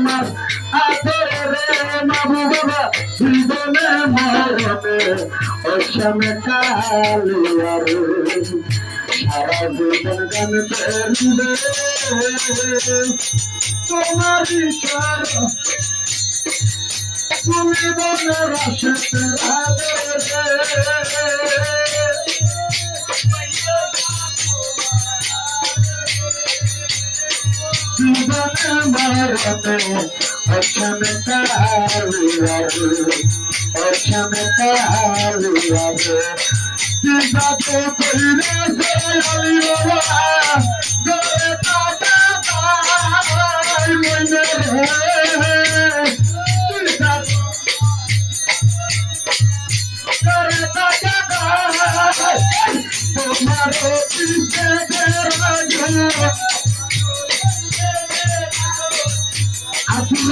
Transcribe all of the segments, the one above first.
তোমার আদরে রে মাবু বাবা জীবনে মরণে অসমে কালিয়া তোমার ইশারা, তুমি বনে রসতে জীবনে মরণে অসমে কালিয়া রে অসমে কালিয়া রে যাতে কইলে জয়ালি বাবা গরে টাকা পাই মনে রে করে টাকা পাই তোমার পিছে রাজা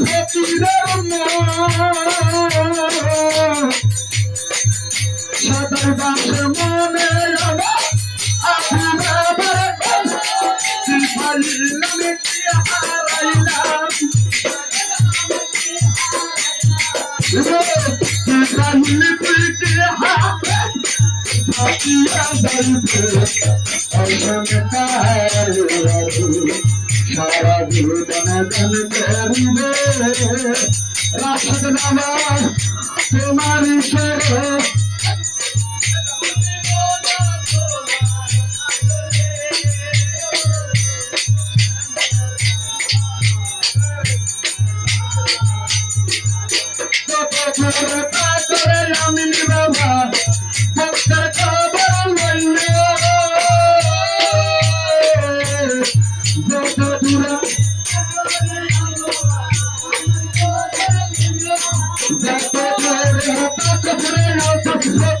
আলতা ফকিরের সদাই বাসে মনে আমার আপনার কি পাইলাম সারা জীবন গান করবে রাশেদ নামা তোমার ঈশ্বরে। আমি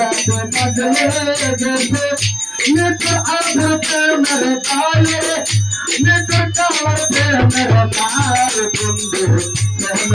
जब बदले जैसे नित अध पे मेरे ताले नित कमर पे मेरे ताले